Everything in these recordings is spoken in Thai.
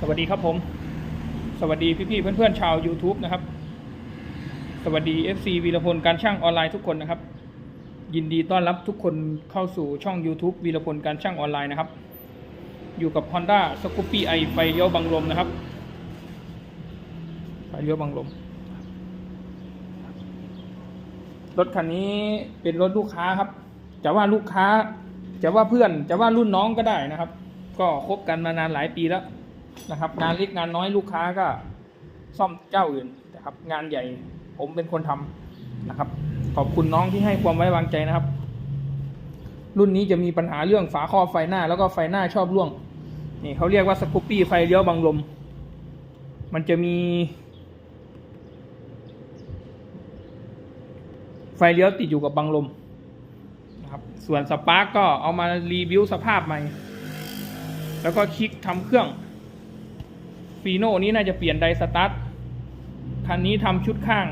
สวัสดีครับผม สวัสดีพี่ๆเพื่อนๆชาว YouTube นะครับ สวัสดี FC วีรพลการช่างออนไลน์ทุกคนนะครับ ยินดีต้อนรับทุกคนเข้าสู่ช่อง YouTube วีรพลการช่างออนไลน์นะครับ อยู่กับ Honda s c o o p y i ไฟเลี้ยวบังลมนะครับไฟเลี้ยวบังลม รถคันนี้เป็นรถลูกค้าครับ จะว่าลูกค้า จะว่าเพื่อน จะว่ารุ่นน้องก็ได้นะครับ ก็คบกันมานานหลายปีแล้ว นะครับ งานเล็กงานน้อยลูกค้าก็ซ่อมเจ้าอื่นนะครับ งานใหญ่ผมเป็นคนทำนะครับ ขอบคุณน้องที่ให้ความไว้วางใจนะครับ รุ่นนี้จะมีปัญหาเรื่องฝาครอบไฟหน้า แล้วก็ไฟหน้าชอบร่วงนี่เขาเรียกว่าสกูปปี้ไฟเลี้ยวบังลม มันจะมี ไฟเลี้ยวติดอยู่กับบังลมนะครับ ส่วนสปาร์กก็เอามารีวิวสภาพใหม่ แล้วก็คลิกทำเครื่อง ฟีโน่นี้น่าจะเปลี่ยนไดสตาร์ทคันนี้ทำชุดข้าง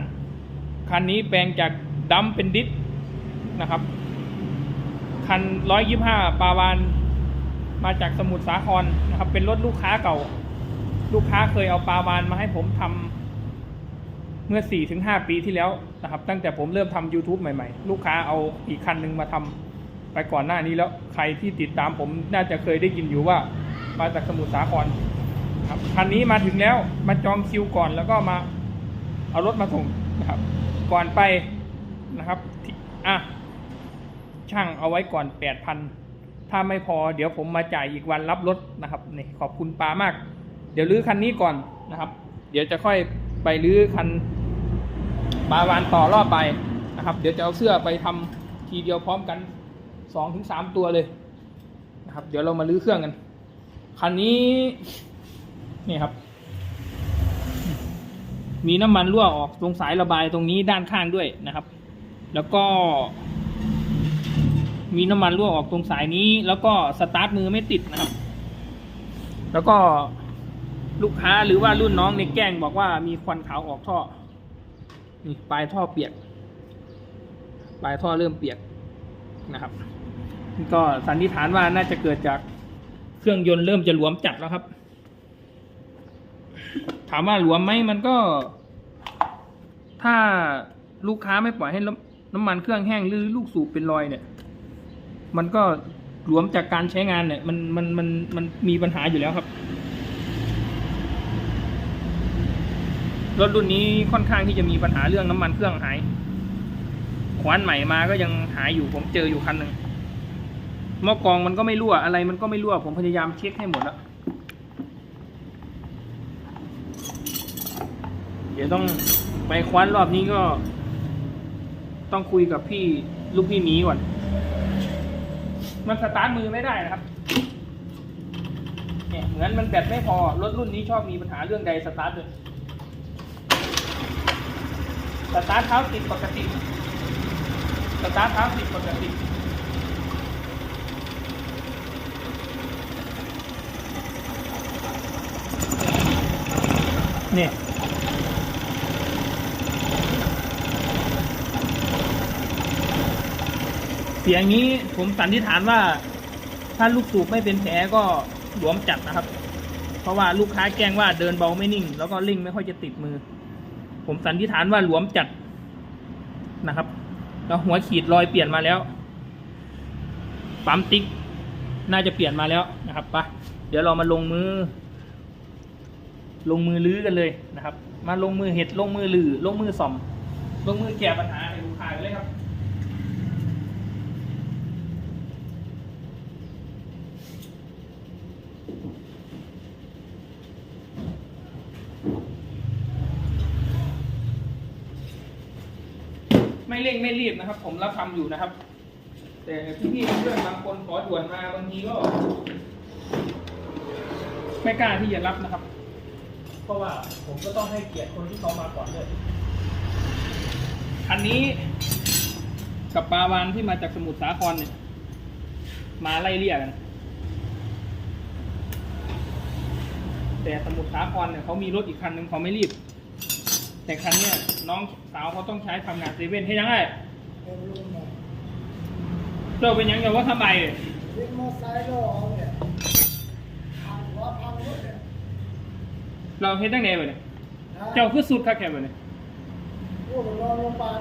คันนี้แปลงจากดัมเป็นดิสนะครับ คัน 125 ปาวาน มาจากสมุทรสาครนะครับ เป็นรถลูกค้าเก่า ลูกค้าเคยเอาปาวานมาให้ผมทำเมื่อ 4-5 ปีที่แล้วนะครับ ตั้งแต่ผมเริ่มทำ YouTube ใหม่ๆ ลูกค้าเอาอีกคันหนึ่งมาทำไปก่อนหน้านี้แล้ว ใครที่ติดตามผมน่าจะเคยได้ยินอยู่ว่ามาจากสมุทรสาคร ครับคันนี้มาถึงแล้วมาจองคิวก่อนแล้วก็มาเอารถมาส่งนะครับ ก่อนไปนะครับอะช่างเอาไว้ก่อน8,000ถ้าไม่พอเดี๋ยวผมมาจ่ายอีกวันรับรถนะครับนี่ขอบคุณปามาก เดี๋ยวรื้อคันนี้ก่อนนะครับ เดี๋ยวจะค่อยไปรื้อคันปาวานต่อรอบไปนะครับ เดี๋ยวจะเอาเสื้อไปทำทีเดียวพร้อมกันสองถึงสามตัวเลยนะครับ เดี๋ยวเรามารื้อเครื่องกันคันนี้ นี่ครับ มีน้ำมันรั่วออกตรงสายระบายตรงนี้ด้านข้างด้วยนะครับ แล้วก็ มีน้ำมันรั่วออกตรงสายนี้ แล้วก็สตาร์ทมือไม่ติดนะครับ แล้วก็ลูกค้าหรือว่ารุ่นน้องในแกล้งบอกว่ามีควันขาวออกท่อ นี่ปลายท่อเปียก ปลายท่อเริ่มเปียกนะครับ ก็สันนิษฐานว่าน่าจะเกิดจากเครื่องยนต์เริ่มจะหลวมจัดแล้วครับามว่าหลวมไหมมันก็ ถ้าลูกค้าไม่ปล่อยให้น้ำน้ำมันเครื่องแห้งหรือลูกสูบเป็นรอยเนี่ย มันก็หลวมจากการใช้งานเนี่ย มันมันมันมันมีปัญหาอยู่แล้วครับรถรุ่นนี้ค่อนข้างที่จะมีปัญหาเรื่องน้ำมันเครื่องหายขวานใหม่มาก็ยังหายอยู่ผมเจออยู่คันหนึ่งหม้อกองมันก็ไม่รั่วอะไรมันก็ไม่รั่วผมพยายามเช็คให้หมดแล้ว เดี๋ยวต้องไปคว้านรอบนี้ก็ ต้องคุยกับพี่ลูกพี่หมีก่อน มันสตาร์ทมือไม่ได้นะครับเนี่ยเหมือนมันแบตไม่พอ รถรุ่นนี้ชอบมีปัญหาเรื่องใดสตาร์ทเลยสตาร์ทเท้าติดปกติ สตาร์ทเท้าติดปกติเนี่ย เสียงนี้ผมสันนิษฐานว่า ถ้าลูกสูบไม่เป็นแผลก็หลวมจัดนะครับ เพราะว่าลูกค้าแกล้งว่าเดินเบาไม่นิ่ง แล้วก็ลิ่งไม่ค่อยจะติดมือ ผมสันนิษฐานว่าหลวมจัดนะครับ แล้วหัวขีดรอยเปลี่ยนมาแล้วปั๊มติ๊กน่าจะเปลี่ยนมาแล้วนะครับไปะเดี๋ยวเรามาลงมือ ลงมือลื้อกันเลยนะครับ มาลงมือเห็ดลงมือลือลงมือส่อม ลงมือแก้ปัญหาให้ลูกค้ากันเลยครับ ไม่เร่งไม่รีบนะครับ ผมรับทำอยู่นะครับ แต่พี่ๆเพื่อนบางคนขอด่วนมาบางทีก็ ไม่กล้าที่จะรับนะครับ เพราะว่าผมก็ต้องให้เกียรติคนที่เขามาก่อนด้วยคันนี้กับปาวานที่มาจากสมุทรสาครเนี่ย มาไล่เลี่ยกัน แต่สมุทรสาครเนี่ยเขามีรถอีกคันหนึ่งเขาไม่รีบ แต่คันเนี้ยน้องสาวเขาต้องใช้ทำงานเซเว่นให้ยังไงเป็นลุงเนี่ยเจ้าเป็นยังไงว่าทำไมวินมอเตอร์ไซค์ก็เอาเนี่ยทางหัวทางรถเนี่ยเราเฮ็ดตั้งไหนบ่เนี่ยเจ้าคือสุดคักแค่บ่เนี่ยโอ้โหนอนโรงพยาบาล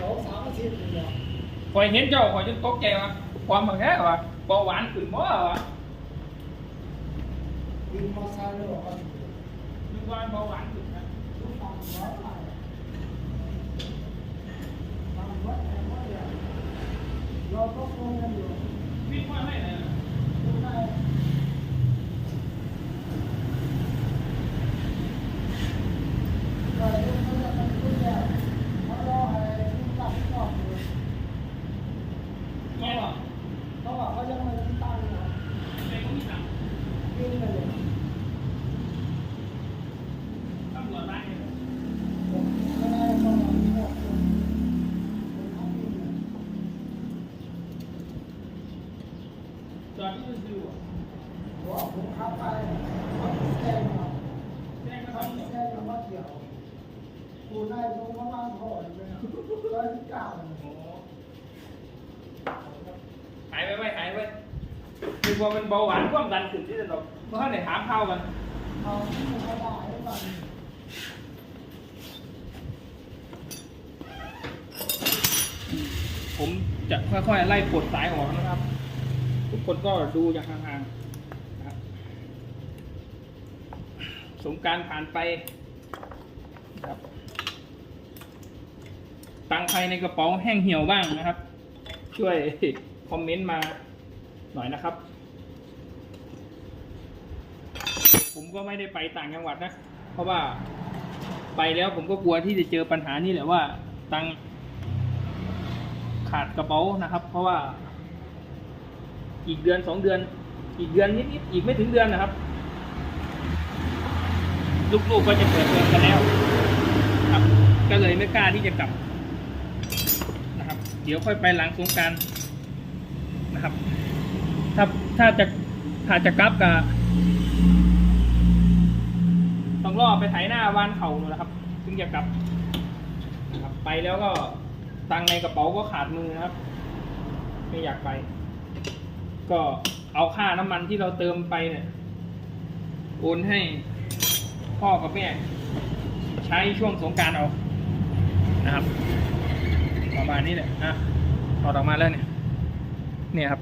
สองสามอาทิตย์เลยคอยเห็นเจ้าคอยจนตกใจว่าความบางแท้ว่าเบาหวานขึ้นบ่วะบินมาซาเลยบอกว่า นึกว่าเบาหวานขึ้นนะ ลูกฟังร้อยไปทำวัดแห่งวัดเนี่ยเราก็คงกันอยู่ วิ่งว่าไม่เลยนะ ดูได้ก็ยกมือกันทุกอย่างเขารอให้คุณตัดก่อนอยู่ แง่หรอ เขาบอกเขายังไม่ได้ตั้งนะ ในก็มีตังค์ ยื่นไปเลย ตำรวจมาเนี่ย ผมไม่ได้ต้องมาที่หมดเลยผมทำเองเลย จอดที่ดูอะ ว่าผมขับไปเขาแจ้งมา แจ้งก็ เขา ทำเนี่ย แจ้งมาเที่ยวกูได้ลงประมาณเท่าไหร่เลยร้อยสิบเก้าเลย โอ้หายไปไว้หายไปคือ ว่ามันเบาหวานความดันขึ้นที่จะตกเพราะเขาได้ถามเข้ากันเอาที่เขาได้ให้มันผมจะค่อยๆไล่ปลดสายออกนะครับ ทุกคนก็ดูอย่างห่างๆนะครับสงการผ่านไปครับตังค์ใครในกระเป๋าแห้งเหี่ยวบ้างนะครับ ช่วยคอมเมนต์มาหน่อยนะครับ ผม ก็ไม่ได้ไปต่างจังหวัดนะ เพราะว่าไปแล้วผมก็กลัวที่จะเจอปัญหานี่แหละว่า ตังขาดกระเป๋านะครับ เพราะว่า อีกเดือนสองเดือน อีกเดือนนิดๆอีกไม่ถึงเดือนนะครับ ลูกๆก็จะเปิดเทอมกันแล้วครับ ก็เลยไม่กล้าที่จะกลับนะครับ เดี๋ยวค่อยไปหลังสงการนะครับ ถ้าถ้าจะถ้าจะกลับก็ต้ รอไปไถหน้าวานเขาหนูนะครับถึงจะกลับนะครับไปแล้วก็ตังในกระเป๋าก็ขาดมือนะครับ ไม่อยากไป ก็เอาค่าน้ำมันที่เราเติมไปเนี่ยโอนให้พ่อกับแม่ใช้ช่วงสงการเอานะครับประมาณนี้แหละอะถอดออกมาแล้วเนี่ย เนี่ยครับ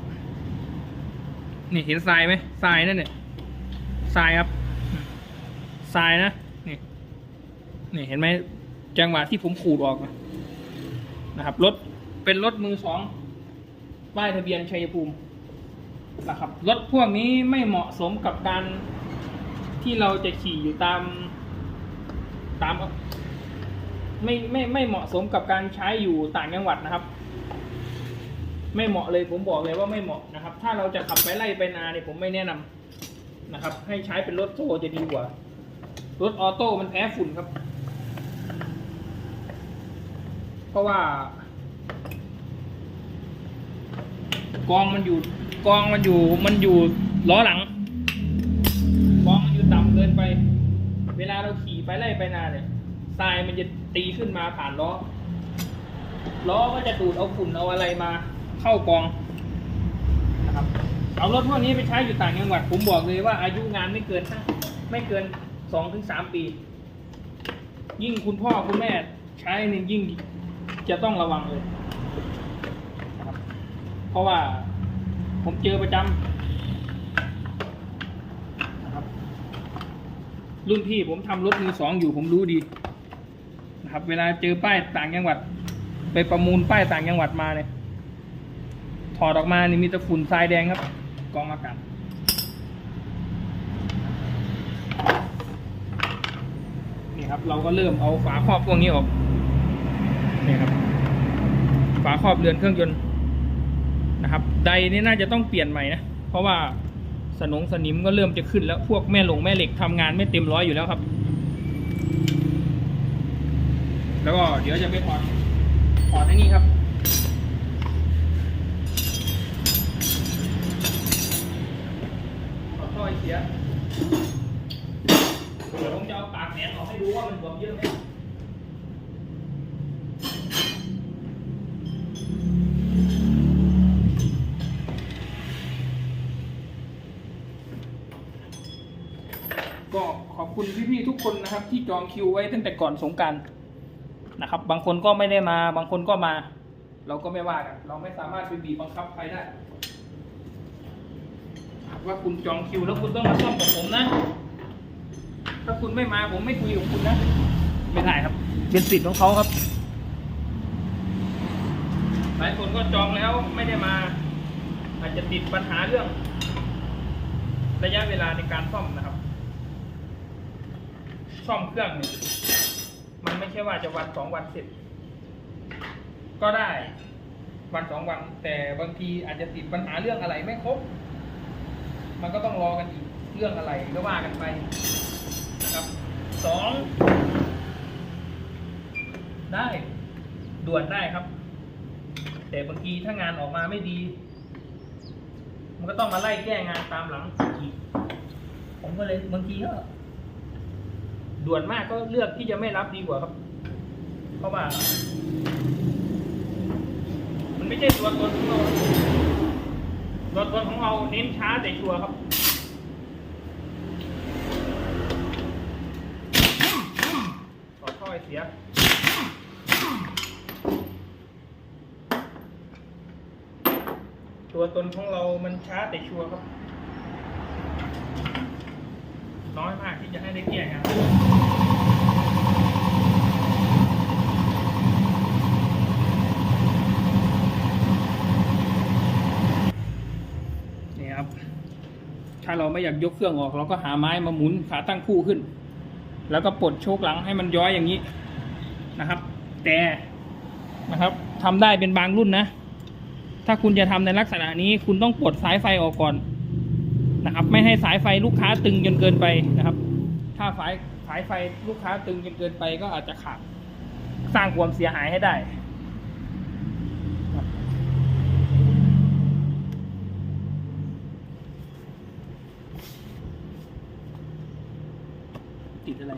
นี่เห็นทรายไหมทรายนั่นเนี่ยทรายครับ ทรายนะนี่นี่เห็นไหมจังหวะที่ผมขูดออกนะครับรถเป็นรถมือสองป้ายทะเบียนชัยภูมินะครับรถพวกนี้ไม่เหมาะสมกับการที่เราจะขี่อยู่ตามตามไม่ไม่ไม่เหมาะสมกับการใช้อยู่ต่างจังหวัดนะครับ ไม่เหมาะเลยผมบอกเลยว่าไม่เหมาะนะครับ ถ้าเราจะขับไปไล่ไปนาเนี่ยผมไม่แนะนำนะครับ ให้ใช้เป็นรถโซ่จะดีกว่า รถออโต้มันแพ้ฝุ่นครับ เพราะว่า กองมันอยู่ กองมันอยู่ มันอยู่ล้อหลัง กองมันอยู่ต่ำเกินไป เวลาเราขี่ไปไล่ไปนาเนี่ยทรายมันจะตีขึ้นมาผ่านล้อ ล้อก็จะดูดเอาฝุ่นเอาอะไรมา เข้ากองนะครับ เอารถพวกนี้ไปใช้อยู่ต่างจังหวัด ผมบอกเลยว่าอายุงานไม่เกินห้าไม่เกิน สองถึงสามปี ยิ่งคุณพ่อคุณแม่ใช้นี่ยิ่งจะต้องระวังเลยนะครับเพราะว่าผมเจอประจำนะครับรุ่นพี่ผมทำรถมือสองอยู่ผมรู้ดีนะครับ เวลาเจอป้ายต่างจังหวัด ไปประมูลป้ายต่างจังหวัดมาเนี่ยถอดออกมานี่มีแต่ฝุ่นทรายแดงครับ กองอากาศ ครับ เราก็เริ่มเอาฝาครอบพวกนี้ออกนี่ครับ ฝาครอบเรือนเครื่องยนต์นะครับ ใดนี่น่าจะต้องเปลี่ยนใหม่นะ เพราะว่าสนงสนิมก็เริ่มจะขึ้นแล้ว พวกแม่หลงแม่เหล็กทำงานไม่เต็มร้อยอยู่แล้วครับ แล้วก็เดี๋ยวจะไปถอดถอดไอ้นี่ครับถอดท่อไอเสีย ก็ขอบคุณพี่ๆทุกคนนะครับ ที่จองคิวไว้ตั้งแต่ก่อนสงการนะครับ บางคนก็ไม่ได้มา บางคนก็มา เราก็ไม่ว่ากันเราไม่สามารถไปบีบบังคับใครได้ว่าคุณจองคิวแล้วคุณต้องมาซ่อมกับผมนะ ถ้าคุณไม่มาผมไม่คุยกับคุณนะไม่ได้ครับ เป็นสิทธิ์ของเขาครับ หลายคนก็จองแล้วไม่ได้มา อาจจะติดปัญหาเรื่อง ระยะเวลาในการซ่อมนะครับ ซ่อมเครื่องเนี่ยมันไม่ใช่ว่าจะวันสองวันเสร็จ ก็ได้วันสองวัน แต่บางทีอาจจะติดปัญหาเรื่องอะไรไม่ครบ มันก็ต้องรอกันอีกเรื่องอะไรก็ว่ากันไปนะครับ สองได้ด่วนได้ครับ แต่บางทีถ้างานออกมาไม่ดี มันก็ต้องมาไล่แก้งานตามหลังอีกผมก็เลยบางทีก็ด่วนมากก็เลือกที่จะไม่รับดีกว่าครับ เพราะว่า มันไม่ใช่ตัวตนของเราตัวตนของเราเน้นช้าแต่ชัวร์ครับ ขอท่อไอ เสียตัวตนของเรามันช้าแต่ชัวร์ครับ น้อยมากที่จะให้ได้แก้งานนี่ครับ ถ้าเราไม่อยากยกเครื่องออก เราก็หาไม้มาหมุนขาตั้งคู่ขึ้น แล้วก็ปลดโชคหลังให้มันย้อยอย่างนี้นะครับ แต่นะครับทำได้เป็นบางรุ่นนะ ถ้าคุณจะทำในลักษณะนี้คุณต้องปลดสายไฟออกก่อนนะครับ ไม่ให้สายไฟลูกค้าตึงจนเกินไปนะครับ ถ้าสายสายไฟลูกค้าตึงจนเกินไปก็อาจจะขาดสร้างความเสียหายให้ได้ครับติดอะไร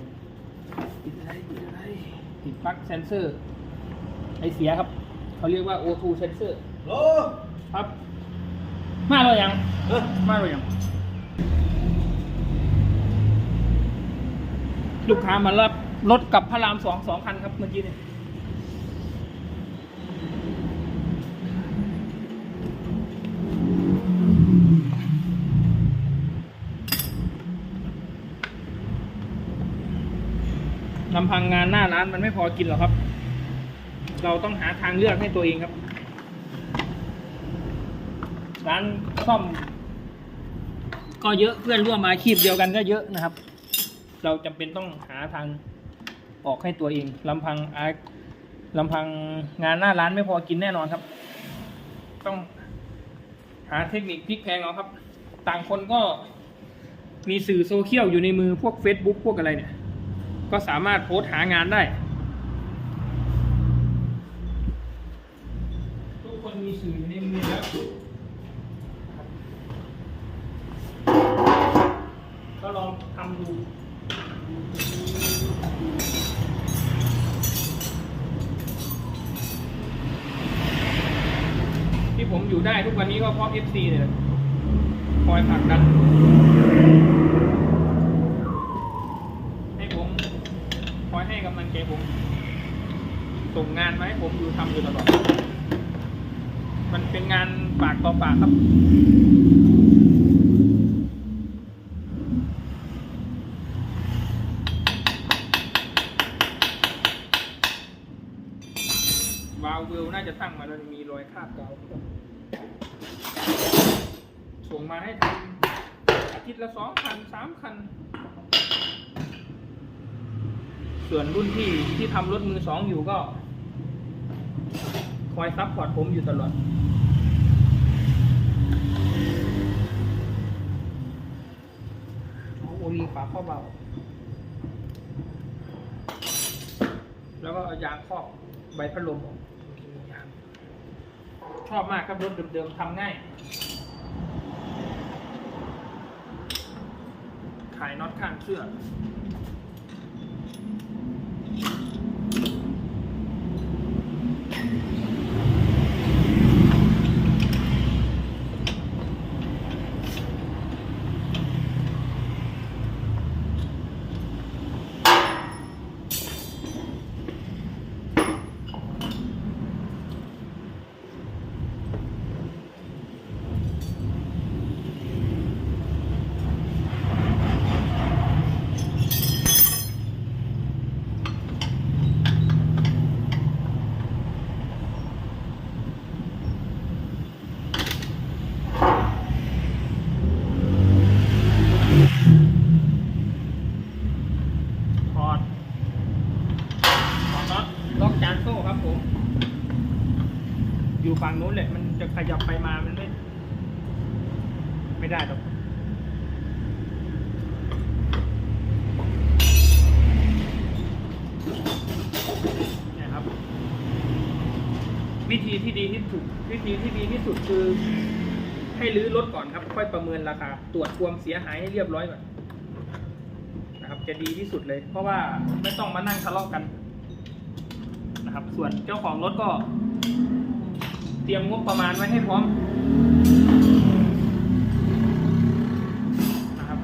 ติดอะไร ติดอะไร ติด ปลั๊กเซนเซอร์ ไอเสียครับ เขาเรียกว่า O2 sensor โลครับ มาเลยยังเอ้ยมาเลยยัง ลูกค้ามารับรถกับพระรามสองสองคันครับเมื่อกี้เนี่ย ลำพังงานหน้าร้านมันไม่พอกินหรอกครับ เราต้องหาทางเลือกให้ตัวเองครับ ร้านซ่อม ก็เยอะเพื่อนร่วมอาชีพเดียวกันก็เยอะนะครับ เราจำเป็นต้องหาทางออกให้ตัวเองลำพังอาลำพังงานหน้าร้านไม่พอกินแน่นอนครับ ต้องหาเทคนิคพลิกแพลงเอาครับ ต่างคนก็มีสื่อโซเชียลอยู่ในมือพวก Facebook พวกอะไรเนี่ย ก็สามารถโพสต์หางานได้ ทุกคนมีสื่ออยู่ในมือแล้วก็ลองทำดูที่ผมอยู่ได้ทุกวันนี้ก็เพราะ FC เนี่ยแหละคอยผลักดัน ให้ผมคอย ให้กำลังใจผม ส่งงานมาให้ผมอยู่ทำอยู่ตลอด มันเป็นงานปากต่อปากครับ วาล์วเวลน่าจะตั้งมาแล้วมีรอยคราบเกาส่งมาให้ทำอาทิตย์ละสองคันสามคัน ส่วนรุ่นที่ที่ทำรถมือสองอยู่ก็ คอยซัพพอร์ตผมอยู่ตลอด โอ้โหฝาข้อเบา แล้วก็เอายางครอบใบพัดลมออกชอบมากครับรถเดิมๆทำง่ายขายน็อตข้างเสื้อ ฝั่งนู้นแหละ มันจะขยับไปมา มันไม่ ไม่ได้หรอกนี่ครับ วิธีที่ดีที่สุด วิธีที่ดีที่สุดคือ ให้รื้อรถก่อนครับ ค่อยประเมินราคา ตรวจความเสียหายให้เรียบร้อยก่อนนะครับ จะดีที่สุดเลย เพราะว่าไม่ต้องมานั่งทะเลาะกันนะครับ ส่วนเจ้าของรถก็ เตรียมงบประมาณไว้ให้พร้อมนะครับ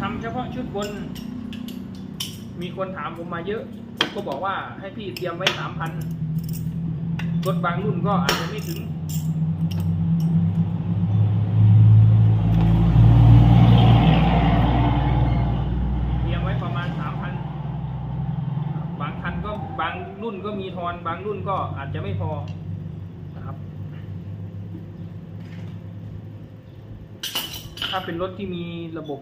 ทำเฉพาะชุดบน มีคนถามผมมาเยอะ ก็บอกว่าให้พี่เตรียมไว้สามพันรถบางรุ่นก็อาจจะไม่ถึงเตรียมไว้ประมาณสามพันบางคันก็บางรุ่นก็มีทอนบางรุ่นก็อาจจะไม่พอนะครับ ถ้าเป็นรถที่มีระบบ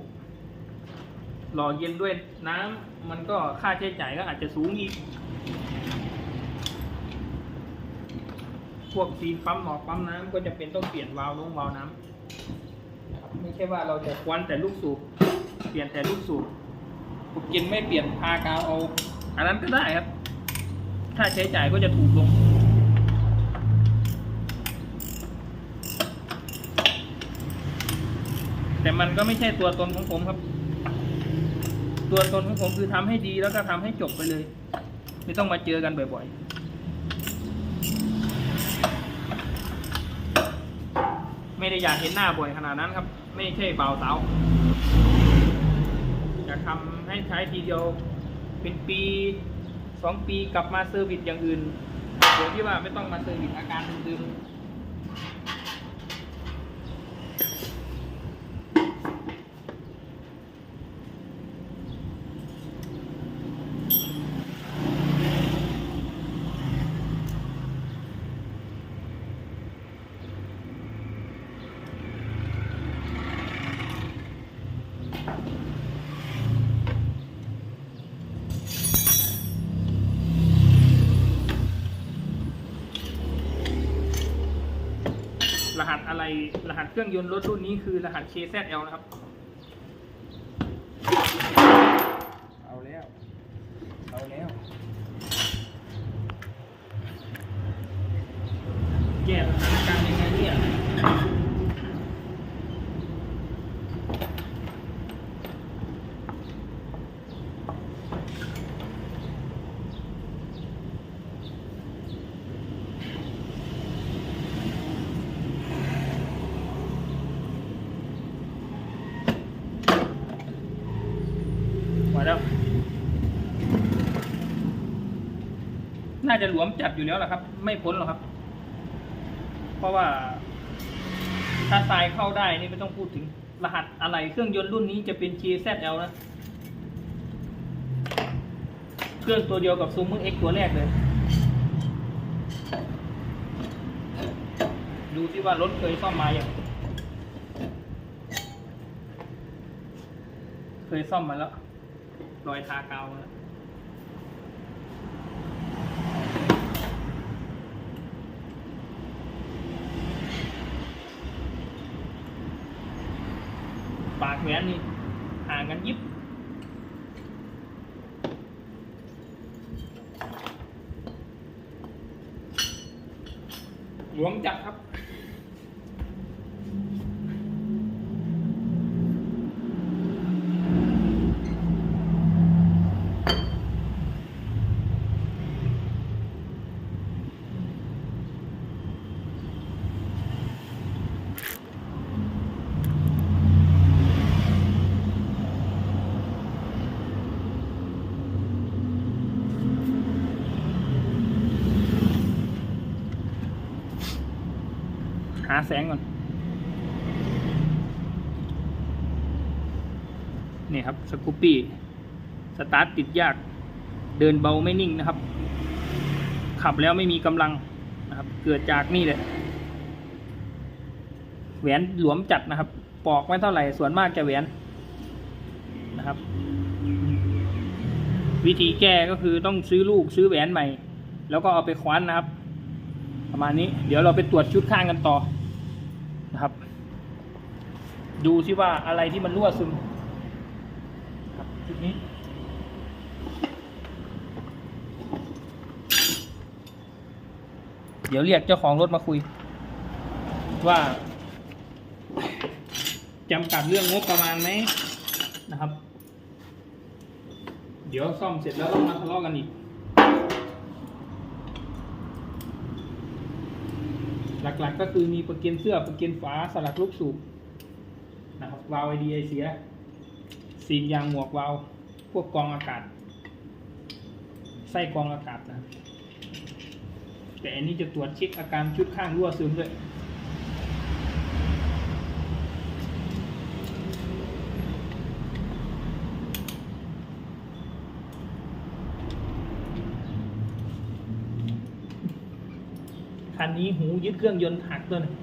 หล่อเย็นด้วยน้ำมันก็ค่าใช้จ่ายก็อาจจะสูงอีก พวกซีนปั๊มหมอกปั๊มน้ำก็จะเป็นต้องเปลี่ยนวาล์วน้องวาล์วน้ำนะครับไม่ใช่ว่าเราจะควันแต่ลูกสูบเปลี่ยนแต่ลูกสูบผมกินไม่เปลี่ยนพากาวเอาอันนั้นก็ได้ครับถ้าใช้จ่ายก็จะถูกลง แต่มันก็ไม่ใช่ตัวตนของผมครับ ตัวตนของผมคือทำให้ดีแล้วก็ทำให้จบไปเลย ไม่ต้องมาเจอกันบ่อยๆ ไม่ได้อยากเห็นหน้าบ่อยขนาดนั้นครับ ไม่ใช่เบาวสาวอยากทำให้ใช้ทีเดียวเป็นปีสองปีกลับมาเซอร์วิสอย่างอื่นโดยที่ว่าไม่ต้องมาเซอร์วิสอาการดิมๆรหัสอะไร รหัส เครื่องยนต์รถรุ่นนี้คือรหัส KZL นะครับ เอาแล้ว เอาแล้ว แก้สถานการณ์ยังไงเนี่ย มาแล้ว น่าจะหลวมจัดอยู่แล้วล่ะครับ ไม่พ้นหรอกครับ เพราะว่าถ้าทรายเข้าได้นี่ไม่ต้องพูดถึงรหัสอะไรเครื่องยนต์รุ่นนี้จะเป็น KZL นะ เครื่องตัวเดียวกับ z o o m e r X ตัวแรกเลย ดูที่ว่ารถเคยซ่อมมาอย่างเคยซ่อมมาแล้ว รอยทากาวแล้ว ปากแหวนนี่ห่างกันยิบหลวมจัดครับหาแสงก่อน นี่ครับสกูปปี้ สตาร์ทติดยาก เดินเบาไม่นิ่งนะครับ ขับแล้วไม่มีกำลังนะครับ เกิดจากนี่แหละแหวนหลวมจัดนะครับ ปอกไม่เท่าไหร่ ส่วนมากจะแหวนนะครับ วิธีแก้ก็คือต้องซื้อลูกซื้อแหวนใหม่ แล้วก็เอาไปคว้านนะครับ ประมาณนี้ เดี๋ยวเราไปตรวจชุดข้างกันต่อ นะครับ ดูซิว่าอะไรที่มันรั่วซึมครับชุดนี้เดี๋ยวเรียกเจ้าของรถมาคุย ว่าจำกัดเรื่องงบประมาณไหมนะครับ เดี๋ยวซ่อมเสร็จแล้วต้องมาทะเลาะกันอีก หลักๆ ก็คือมีประเกันเสื้อประเกันฝาสลักลูกสูบนะครับวาล์วไอดีไอเสียซีนยางหมวกวาล์วพวกกรองอากาศ ไส้กรองอากาศนะแต่อันนี้จะตรวจเช็คอาการชุดข้างรั่วซึมด้วย นี้หูยึดเครื่องยนต์หักตัวนึง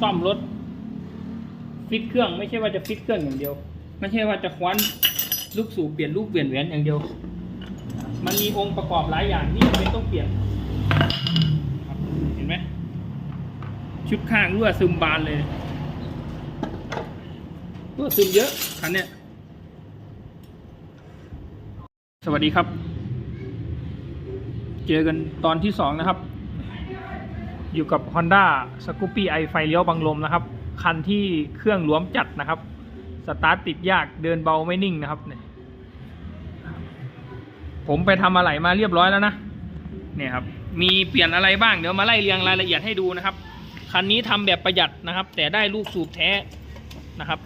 ซ่อมรถ ฟิตเครื่องไม่ใช่ว่าจะฟิตเครื่องอย่างเดียว ไม่ใช่ว่าจะคว้านลูกสูบเปลี่ยนลูกเปลี่ยนแหวนอย่างเดียว มันมีองค์ประกอบหลายอย่างที่จำเป็นต้องเปลี่ยนเห็นไหมชุดข้างรั่วซึมบานเลยรั่วซึมเยอะคันเนี้ยสวัสดีครับ เจอกันตอนที่สองนะครับ อยู่กับ Honda s c o o p y i ไฟเลี้ยวบังลมนะครับ คันที่เครื่องหลวมจัดนะครับ สตาร์ทติดยากเดินเบาไม่นิ่งนะครับเนี่ยผมไปทำอะไรมาเรียบร้อยแล้วนะเนี่ยครับมีเปลี่ยนอะไรบ้างเดี๋ยวมาไล่เรียงรายละเอียดให้ดูนะครับ คันนี้ทำแบบประหยัดนะครับ แต่ได้ลูกสูบแท้นะครับ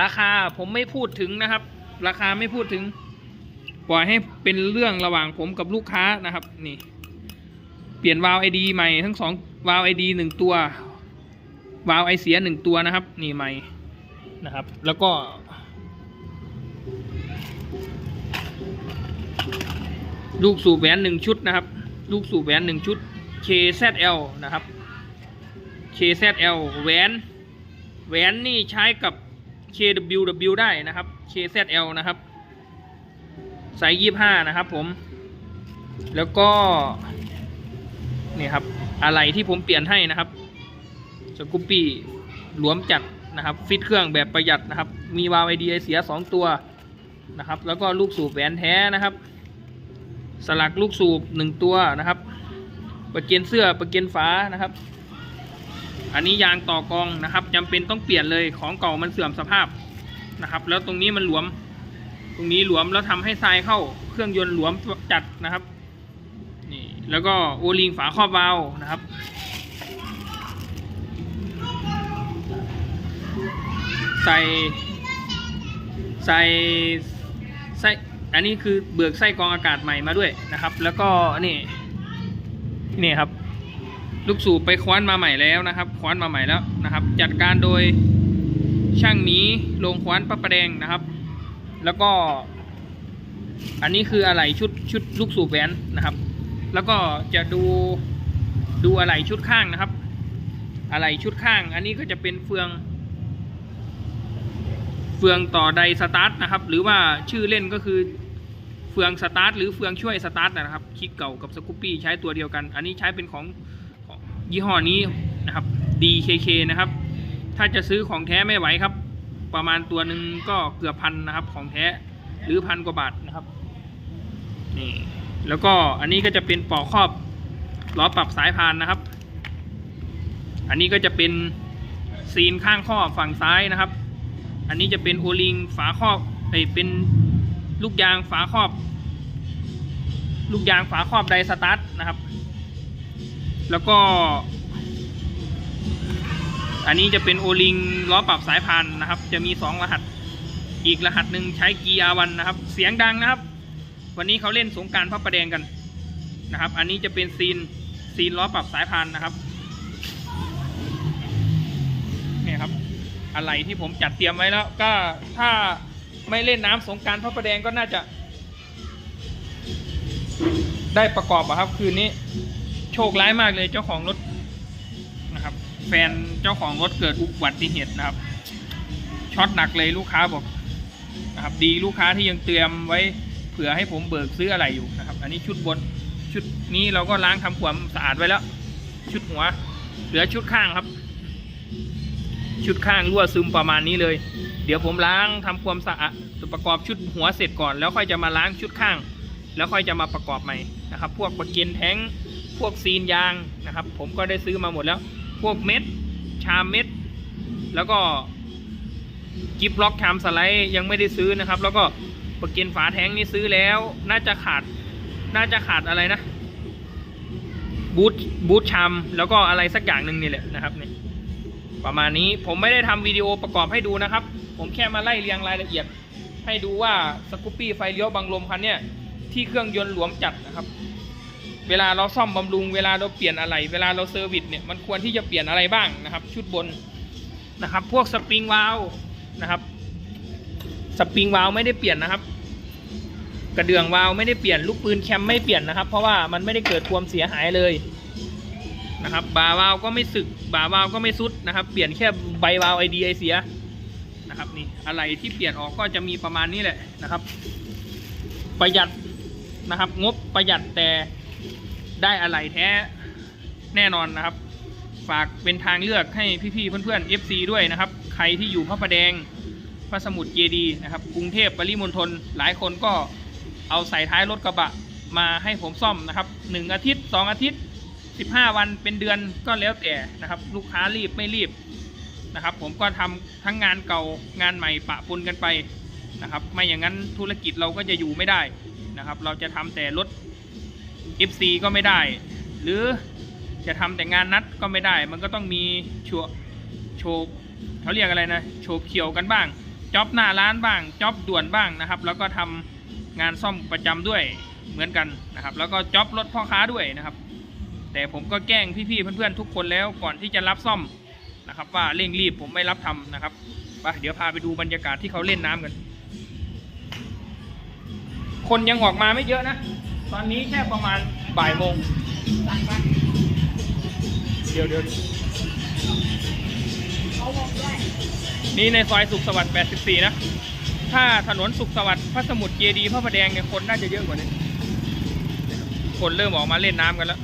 ราคาผมไม่พูดถึงนะครับ ราคาไม่พูดถึง ปล่อยให้เป็นเรื่องระหว่างผมกับลูกค้านะครับนี่ ปลี่ยนวาล์วไอดีใหม่ทั้งสองวาล์วไอดีหนึ่งตัว วาล์วไอเสียหนึ่งตัวนะครับ นี่ใหม่นะครับ แล้วก็ ลูกสูบแหวนหนึ่งชุดนะครับ ลูกสูบแหวนหนึ่งชุด KZL นะครับ KZL แหวนแหวนนี่ใช้กับ KWW ได้นะครับ KZL นะครับไซส์ยี่ห้านะครับผม แล้วก็ นี่ครับ อะไรที่ผมเปลี่ยนให้นะครับสกูปปี้หลวมจัดนะครับ ฟิตเครื่องแบบประหยัดนะครับ มีวาล์วไอเดีไอเสียสองตัวนะครับ แล้วก็ลูกสูบแหวนแท้นะครับ สลักลูกสูบหนึ่งตัวนะครับ ประเกนเสื้อประเกนฝานะครับ อันนี้ยางต่อกองนะครับจำเป็นต้องเปลี่ยนเลยของเก่ามันเสื่อมสภาพนะครับ แล้วตรงนี้มันหลวม ตรงนี้หลวมแล้วทำให้ทรายเข้า เครื่องยนต์หลวมจัดนะครับ แล้วก็โอลิงฝาครอบวาลนะครับ ใส่ใส่ไส้อันนี้คือเบิกไส้กรองอากาศใหม่มาด้วยนะครับ แล้วก็นี่นี่ครับ ลูกสูบไปคว้านมาใหม่แล้วนะครับ คว้านมาใหม่แล้วนะครับ จัดการโดยช่างหมีโรงคว้านประประแดงนะครับ แล้วก็ อันนี้คืออะไหล่ชุดชุดลูกสูบแหวนนะครับ แล้วก็จะดูดูอะไหล่ชุดข้างนะครับ อะไหล่ชุดข้าง อันนี้ก็จะเป็นเฟือง เฟืองต่อไดสตาร์ทนะครับ หรือว่าชื่อเล่นก็คือเฟืองสตาร์ทหรือเฟืองช่วยสตาร์ทนะครับ คลิกเก่ากับสกูปปี้ใช้ตัวเดียวกัน อันนี้ใช้เป็นของของยี่ห้อนี้นะครับ DKK นะครับ ถ้าจะซื้อของแท้ไม่ไหวครับ ประมาณตัวหนึ่งก็เกือบพันนะครับของแท้หรือพันกว่าบาทนะครับนี่ แล้วก็อันนี้ก็จะเป็นปอกครอบล้อปรับสายพานนะครับ อันนี้ก็จะเป็นซีนข้างข้อฝั่งซ้ายนะครับ อันนี้จะเป็นโอลิงฝาครอบเอ้เป็นลูกยางฝาครอบ ลูกยางฝาครอบไดสตาร์ทนะครับ แล้วก็ อันนี้จะเป็นโอลิงล้อปรับสายพานนะครับ จะมีสองรหัส อีกรหัสหนึ่งใช้กีอาวันนะครับ เสียงดังนะครับ วันนี้เขาเล่นสงการพระประแดงกันนะครับ อันนี้จะเป็นซีนซีนล้อปรับสายพานนะครับเนี่ยครับ อะไรที่ผมจัดเตรียมไว้แล้ว ก็ถ้าไม่เล่นน้ำสงการพระประแดงก็น่าจะ ได้ประกอบอะครับ คืนนี้โชคร้ายมากเลยเจ้าของรถนะครับ แฟนเจ้าของรถเกิดอุบัติเหตุนะครับช็อตหนักเลยลูกค้าบอกนะครับ ดีลูกค้าที่ยังเตรียมไว้ เผื่อให้ผมเบิกซื้ออะไรอยู่นะครับ อันนี้ชุดบนชุดนี้เราก็ล้างทำความสะอาดไว้แล้ว ชุดหัว เหลือชุดข้างครับ ชุดข้างรั่วซึมประมาณนี้เลย เดี๋ยวผมล้างทำความสะอาดประกอบชุดหัวเสร็จก่อน แล้วค่อยจะมาล้างชุดข้าง แล้วค่อยจะมาประกอบใหม่นะครับ พวกประเกียนแท้งพวกซีนยางนะครับ ผมก็ได้ซื้อมาหมดแล้ว พวกเม็ด ชามเม็ด แล้วก็กิฟล็อกชามสไลด์ยังไม่ได้ซื้อนะครับ แล้วก็ ประกีนฝาแท้งนี่ซื้อแล้ว น่าจะขาด น่าจะขาดอะไรนะ บูทบูทชามแล้วก็อะไรสักอย่างหนึ่งนี่แหละนะครับนี่ประมาณนี้ผมไม่ได้ทำวิดีโอประกอบให้ดูนะครับ ผมแค่มาไล่เรียงรายละเอียด ให้ดูว่าสกูปปี้ไฟเลี้ยวบังลมคันเนี้ยที่เครื่องยนต์หลวมจัดนะครับ เวลาเราซ่อมบำรุง เวลาเราเปลี่ยนอะไร เวลาเราเซอร์วิสเนี่ยมันควรที่จะเปลี่ยนอะไรบ้างนะครับ ชุดบนนะครับ พวกสปริงวาลวนะครับสปริงวาลวไม่ได้เปลี่ยนนะครับ กระเดื่องวาลวไม่ได้เปลี่ยนลูกปืนแคมไม่เปลี่ยนนะครับ เพราะว่ามันไม่ได้เกิดความเสียหายเลยนะครับบาวาลวก็ไม่สึกบาวาลวก็ไม่ซุดนะครับ เปลี่ยนแค่ใบวาลวไอดีไอเสียนะครับนี่อะไรที่เปลี่ยนออกก็จะมีประมาณนี้แหละนะครับ ประหยัดนะครับ งบประหยัดแต่ได้อะไรแท้แน่นอนนะครับ ฝากเป็นทางเลือกให้พี่ๆเพื่อนๆ FC ด้วยนะครับ ใครที่อยู่พระประแดงพระสมุทรเจดีย์นะครับ กรุงเทพปริมณฑลหลายคนก็ เอาใส่ท้ายรถกระบะมาให้ผมซ่อมนะครับหนึ่งอาทิตย์สองอาทิตย์ 15 วันเป็นเดือนก็แล้วแต่นะครับ ลูกค้ารีบไม่รีบนะครับ ผมก็ทำทั้งงานเก่างานใหม่ปะปนกันไปนะครับ ไม่อย่างนั้นธุรกิจเราก็จะอยู่ไม่ได้นะครับ เราจะทำแต่รถ FC ก็ไม่ได้ หรือจะทำแต่งานนัดก็ไม่ได้ มันก็ต้องมีโชว์โชว์เขาเรียกอะไรนะ โชว์เขียวกันบ้างจ็อบหน้าร้านบ้างจ็อบด่วนบ้างนะครับ แล้วก็ทำ งานซ่อมประจำด้วยเหมือนกันนะครับ แล้วก็จ็อบรถพ่อค้าด้วยนะครับ แต่ผมก็แกล้งพี่ๆเพื่อนๆทุกคนแล้วก่อนที่จะรับซ่อมนะครับ ว่าเร่งรีบผมไม่รับทำนะครับไปเดี๋ยวพาไปดูบรรยากาศที่เขาเล่นน้ำกัน คนยังออกมาไม่เยอะนะ ตอนนี้แค่ประมาณบ่ายโมงเดี๋ยวเดี๋ยวนี่ในซอยสุขสวัสดิ์ 84 นะ ถ้าถนนสุขสวัสดิ์พระสมุทรเจดีย์พระประแดงเนี่ยคนน่าจะเยอะกว่านี้ คนเริ่มออกมาเล่นน้ำกันแล้ว